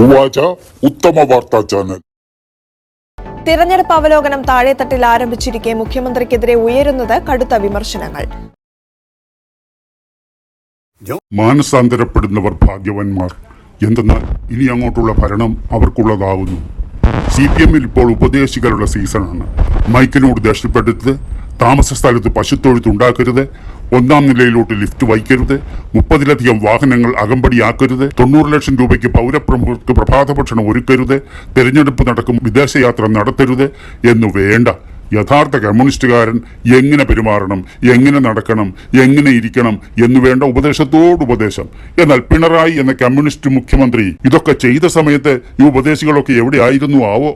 ഉവാച ഉത്തമ വാർത്താ ചാനൽ. തിരഞ്ഞെടുപ്പ് അവലോകനം താഴെത്തട്ടിൽ ആരംഭിച്ചിരിക്കെ മുഖ്യമന്ത്രിക്കെതിരെ ഉയരുന്നത് കടുത്ത വിമർശനങ്ങൾ. മാനസാന്തരപ്പെടുന്നവർ ഭാഗ്യവാന്മാർ. എന്തെന്നാൽ ഇനി അങ്ങോട്ടുള്ള ഭരണം അവർക്കുള്ളതാവുന്നു. സി പി എമ്മിൽ ഇപ്പോൾ ഉപദേശികളുടെ സീസണാണ്. മൈക്കിനോട് ദേഷ്യപ്പെടുത്തത് താമസ സ്ഥലത്ത് പശുത്തൊഴുത്ത് ഉണ്ടാക്കരുത്. ഒന്നാം നിലയിലോട്ട് ലിഫ്റ്റ് വയ്ക്കരുത്. മുപ്പതിലധികം വാഹനങ്ങൾ അകമ്പടിയാക്കരുത്. തൊണ്ണൂറ് ലക്ഷം രൂപയ്ക്ക് പൗരപ്രമുഖർക്ക് പ്രഭാത ഭക്ഷണം ഒരുക്കരുത്. തെരഞ്ഞെടുപ്പ് നടക്കും വിദേശയാത്ര നടത്തരുത് എന്ന് വേണ്ട. യഥാർത്ഥ കമ്മ്യൂണിസ്റ്റുകാരൻ എങ്ങനെ പെരുമാറണം എങ്ങനെ നടക്കണം എങ്ങനെ ഇരിക്കണം എന്ന് വേണ്ട ഉപദേശം. എന്നാൽ പിണറായി എന്ന കമ്മ്യൂണിസ്റ്റ് മുഖ്യമന്ത്രി ഇതൊക്കെ ചെയ്ത സമയത്ത് ഈ ഉപദേശികളൊക്കെ എവിടെയായിരുന്നു ആവോ?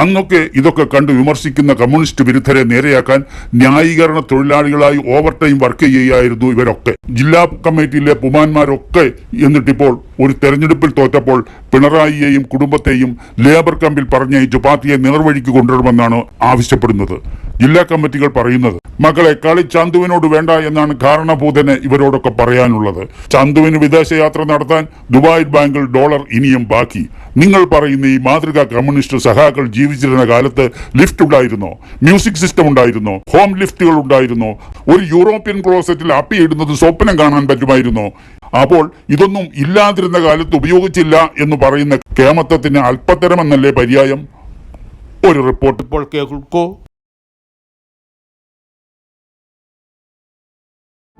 അന്നൊക്കെ ഇതൊക്കെ കണ്ട് വിമർശിക്കുന്ന കമ്മ്യൂണിസ്റ്റ് വിരുദ്ധരെ നേരെയാക്കാൻ ന്യായീകരണ തൊഴിലാളികളായി ഓവർ ടൈം വർക്ക് ചെയ്യുകയായിരുന്നു ഇവരൊക്കെ. ജില്ലാ കമ്മിറ്റിയിലെ പുമാന്മാരൊക്കെ എന്നിട്ടിപ്പോൾ ഒരു തെരഞ്ഞെടുപ്പിൽ തോറ്റപ്പോൾ പിണറായിയെയും കുടുംബത്തെയും ലേബർ ക്യാമ്പിൽ പറഞ്ഞയച്ച് പാർട്ടിയെ നേർവഴിക്ക് കൊണ്ടുവരുമെന്നാണ് ആവശ്യപ്പെടുന്നത്. ജില്ലാ കമ്മിറ്റികൾ പറയുന്നത് മക്കളെ കളി ചന്തുവിനോട് വേണ്ട എന്നാണ് കാരണഭൂതന് ഇവരോടൊക്കെ പറയാനുള്ളത്. ചന്തുവിന് വിദേശയാത്ര നടത്താൻ ദുബായ് ബാങ്കിൽ ഡോളർ ഇനിയും ബാക്കി. നിങ്ങൾ പറയുന്ന ഈ മാതൃകാ കമ്മ്യൂണിസ്റ്റ് സഹാക്കൾ ജീവിച്ചിരുന്ന കാലത്ത് ലിഫ്റ്റ് ഉണ്ടായിരുന്നോ? മ്യൂസിക് സിസ്റ്റം ഉണ്ടായിരുന്നോ? ഹോം ലിഫ്റ്റുകൾ ഉണ്ടായിരുന്നോ? ഒരു യൂറോപ്യൻ ക്ലോസറ്റിൽ അപ്പി ഇടുന്നത് സ്വപ്നം കാണാൻ പറ്റുമായിരുന്നോ? അപ്പോൾ ഇതൊന്നും ഇല്ലാതിരുന്ന കാലത്ത് ഉപയോഗിച്ചില്ല എന്ന് പറയുന്ന കേമത്വത്തിന് അല്പത്തരമെന്നല്ലേ പര്യായം? ഒരു റിപ്പോർട്ട് ഇപ്പോൾ കേൾക്കോ.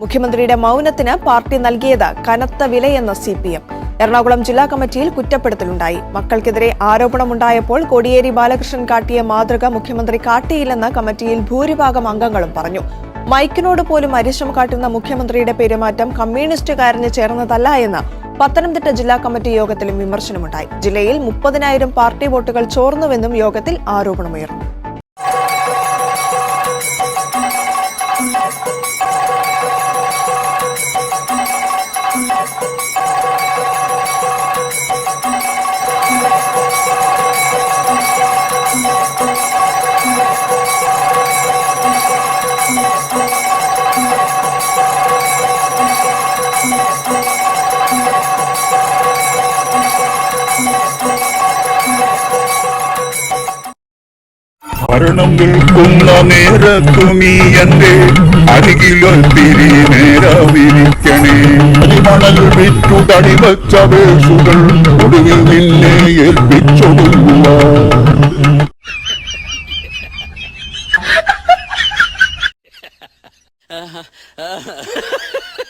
മുഖ്യമന്ത്രിയുടെ മൗനത്തിന് പാർട്ടി നൽകിയത് കനത്ത വിലയെന്ന് സി പി എം. എറണാകുളം ജില്ലാ കമ്മിറ്റിയിൽ കുറ്റപ്പെടുത്തലുണ്ടായി. മക്കൾക്കെതിരെ ആരോപണമുണ്ടായപ്പോൾ കോടിയേരി ബാലകൃഷ്ണൻ കാട്ടിയ മാതൃക മുഖ്യമന്ത്രി കാട്ടിയില്ലെന്ന് കമ്മിറ്റിയിൽ ഭൂരിഭാഗം അംഗങ്ങളും പറഞ്ഞു. മൈക്കിനോട് പോലും അരിശം കാട്ടുന്ന മുഖ്യമന്ത്രിയുടെ പെരുമാറ്റം കമ്മ്യൂണിസ്റ്റുകാരന് ചേർന്നതല്ല എന്ന് പത്തനംതിട്ട ജില്ലാ കമ്മിറ്റി യോഗത്തിലും വിമർശനമുണ്ടായി. ജില്ലയിൽ മുപ്പതിനായിരം പാർട്ടി വോട്ടുകൾ ചോർന്നുവെന്നും യോഗത്തിൽ ആരോപണമുയർന്നു. ഭരണം നിൽക്കുന്ന നേരത്തുമീ എന്റെ അരികിലൊത്തിരി നേരവിരിക്കണേ. അരിമണൽ വിറ്റു തടിവച്ച വേഷുകൾ ഒടുവിൽ നിന്നെ ഏൽപ്പിച്ചൊടുങ്ങുക